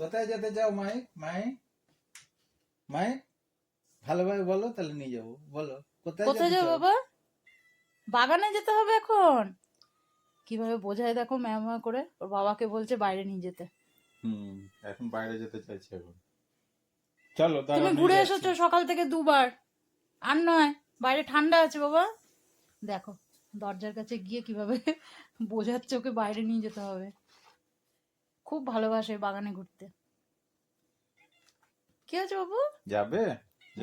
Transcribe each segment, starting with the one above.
কোথায় যেতে চাও মাই? মাই? মাই? ভালোভাবে বলো তাহলে নিয়ে যাব। বলো কোথায় যাও বাবা? বাগানে যেতে হবে এখন। কীভাবে বোঝায় দেখো ম্যামা করে। ওর বাবাকে বলছে বাইরে নিয়ে যেতে। হুম এখন বাইরে যেতে চাইছে এখন। চলো তুমি ঘুরে এসেছ সকাল থেকে দুবার। আর নয় বাইরে ঠান্ডা আছে বাবা। দেখো দরজার কাছে গিয়ে কীভাবে বোঝাচ্ছে ওকে বাইরে নিয়ে যেতে হবে। খুব ভালোবাসে বাগানে ঘুরতে। কি আছে বাবু? যাবে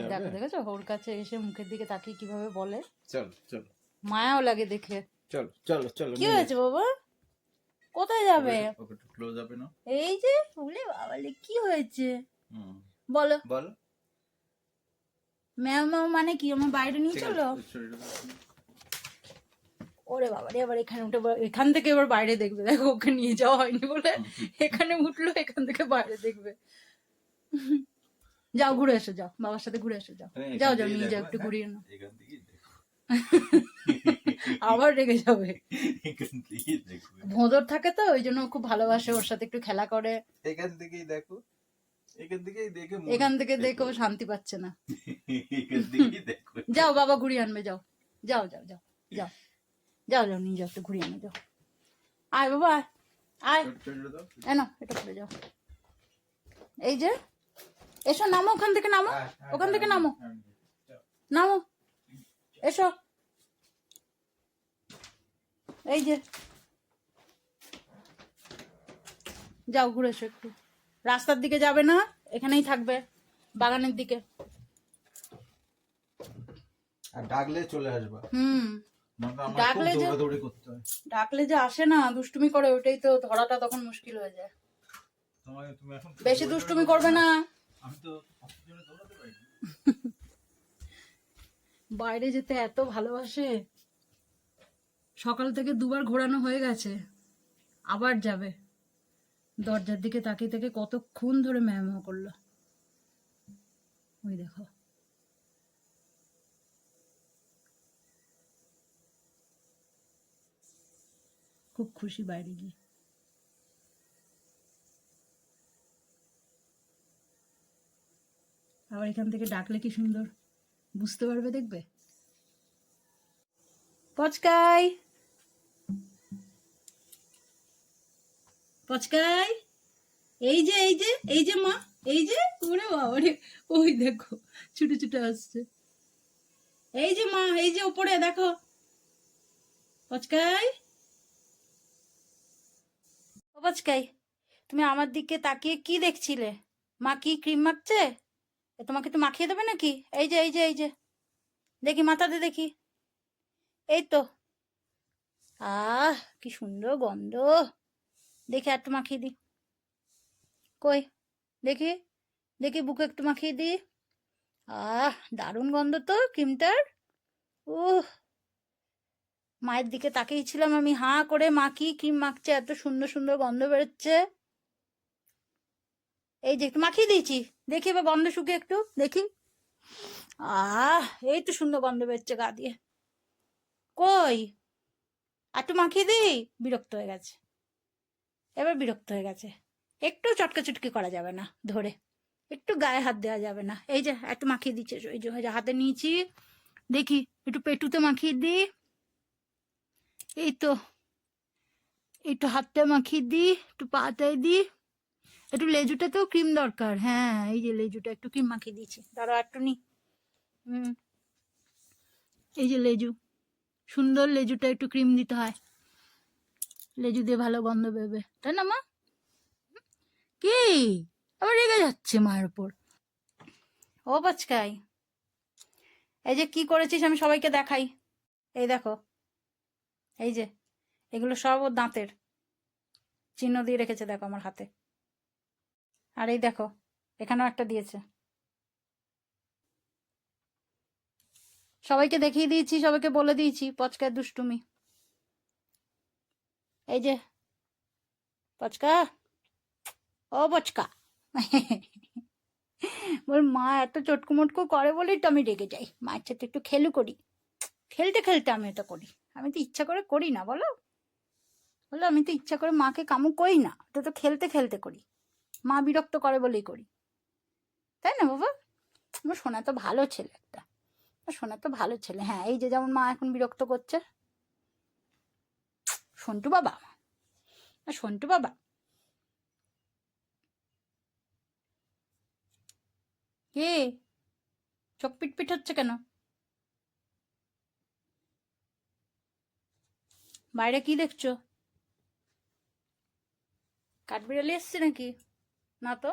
দেখো দেখেছ? ওর কাছে এসে মুখের দিকে তাকিয়ে কীভাবে বলে। চলো চলো। মায়াও লাগে দেখে। চলো চলো চলো কি হয়েছে বাবা? কোথায় যাবে? ক্লোজ না। এই যে বলে বাবালে কি হয়েছে? বলো। বলো। ম্যাম মানে কি? আমার বাইরে নিয়ে চলো। ওরে বাবা রে এবার এখানে উঠে এখান থেকে এবার বাইরে দেখবে। দেখো ওকে নিয়ে যাওয়া হয়নি বলে এখানে উঠল এখান থেকে বাইরে দেখবে। যাও ঘুরে এসো যাও বাবার সাথে ঘুরে এসো যাও। যাও যাও নিয়ে যাও একটু হ্যাঁ? ঘুরিয়ে থেকেই দেখো। আবার রেগে যাবে। ভোঁদর থাকে তো ওই জন্য খুব ভালোবাসে ওর সাথে একটু খেলা করে। এখান থেকেই দেখো। এখান থেকেই দেখে এখান থেকে দেখে শান্তি পাচ্ছে না। যাও বাবা ঘুরিয়ে আনবে যাও। যাও যাও যাও যাও। যাও যাও নিয়ে যাও একটু ঘুরিয়ে আনো যাও। আয় বাবা আয়। এনো এটা করে যাও। এই যে এসো নামো ওখান থেকে নামো। আয়, আয়, ওখান থেকে নামো। নামো। এসো। এই যে। যাও ঘুরে এসো একটু। রাস্তার দিকে যাবে না এখানেই থাকবে বাগানের দিকে। আর ডাকলে চলে আসবা। হুম। ডাকলে যে- হয়। ডাকলে যে আসে না দুষ্টুমি করে ওটাই তো ধরাটা তখন মুশকিল হয়ে যায়। তোমাকে তুমি এখন বেশি দুষ্টুমি করবে না। আমি তো পাঁচটা জনে দৌড়াতে পারি না। বাইরে যেতে এত ভালোবাসে। সকাল থেকে দুবার ঘোরানো হয়ে গেছে। আবার যাবে। দরজার দিকে তাকিয়ে থেকে কতক্ষণ ধরে ম্যামা করল। ওই দেখো। খুব খুশি বাইরে গিয়ে। আবার এখান থেকে ডাকলে কি সুন্দর? বুঝতে পারবে দেখবে? পচকাই! পচকাই! এই যে এই যে এই যে মা, এই যে, ওরে বাবারে, ওই দেখো, ছুটে ছুটে আসছে। এই যে মা, এই যে ওপরে, দেখো। পচকাই! পচকাই তুমি আমার দিকে তাকিয়ে কি দেখছিলে? মা কি ক্রিম মাখছে? তোমাকে তো মাখিয়ে দেবে নাকি? এই যে এই যে এই যে। দেখি মাথাতে, দেখি। এই তো। আহ, কি সুন্দর গন্ধ। দেখি একটু মাখিয়ে দি কই? দেখি দেখি বুকে একটু মাখিয়ে দি আহ, দারুণ গন্ধ তো ক্রিমটার। উহ মায়ের দিকে তাকিয়েছিলাম আমি, হাঁ করে মাখি ক্রিম মাখছে, এত সুন্দর সুন্দর গন্ধ বেরোচ্ছে? এই যে একটু মাখিয়ে দিয়েছি, দেখি এবার গন্ধ শুকে একটু, দেখি। আহ, এই তো সুন্দর গন্ধ বেরোচ্ছে গা দিয়ে। কই? একটু মাখিয়ে দিই? বিরক্ত হয়ে গেছে। এবার বিরক্ত হয়ে গেছে। একটু চটকা চটকি করা যাবে না ধরে। একটু গায়ে হাত দেওয়া যাবে না। এই যে, একটু মাখিয়ে দিচ্ছে এই যে হাতে নিয়েছি। দেখি, একটু পেটুতে মাখিয়ে দিই। এই তো একটু হাতটা মাখিয়ে দিই একটু পাতায় দিই একটু লেজুটাতেও ক্রিম দরকার হ্যাঁ এই যে লেজুটা একটু ক্রিম মাখিয়ে দিয়েছি। দাঁড়া একটু নি। হুম, এই যে লেজু, সুন্দর লেজুটা একটু ক্রিম দিতে হয়। লেজু দিয়ে ভালো গন্ধ বেরোবে। তাই না মা? কি? আবার রেগে যাচ্ছে মায়ের উপর। ও পাচকাই এই যে কি করেছিস আমি সবাইকে দেখাই। এই দেখো এই যে, এগুলো সব ওর দাঁতের। চিহ্ন দিয়ে রেখেছে দেখো আমার হাতে। আর এই দেখো, এখানেও একটা দিয়েছে। সবাইকে দেখিয়ে দিয়েছি, সবাইকে বলে দিয়েছি পচকার দুষ্টুমি। এই যে, পচকা? ও পচকা। বল, মা এত চটকু মটকু করে বলেই তো আমি রেগে যাই। মায়ের সাথে একটু খেলু করি। খেলতে খেলতে আমি এটা করি। আমি তো ইচ্ছা করে করি না, বলো। বলো, আমি তো ইচ্ছা করে মাকে কামু করি না। এটা তো খেলতে খেলতে করি। মা বিরক্ত করে বলেই করি। তাই না, বাবা? আমার সোনা তো ভালো ছেলে একটা। সোনা তো ভালো ছেলে। হ্যাঁ এই যে যেমন মা এখন বিরক্ত করছে। সন্টু বাবা। সন্টু বাবা। কে? চোখ পিটপিট হচ্ছে কেন? বাইরে কি দেখছ? কাঠবিড়ালি এসছে নাকি? না তো?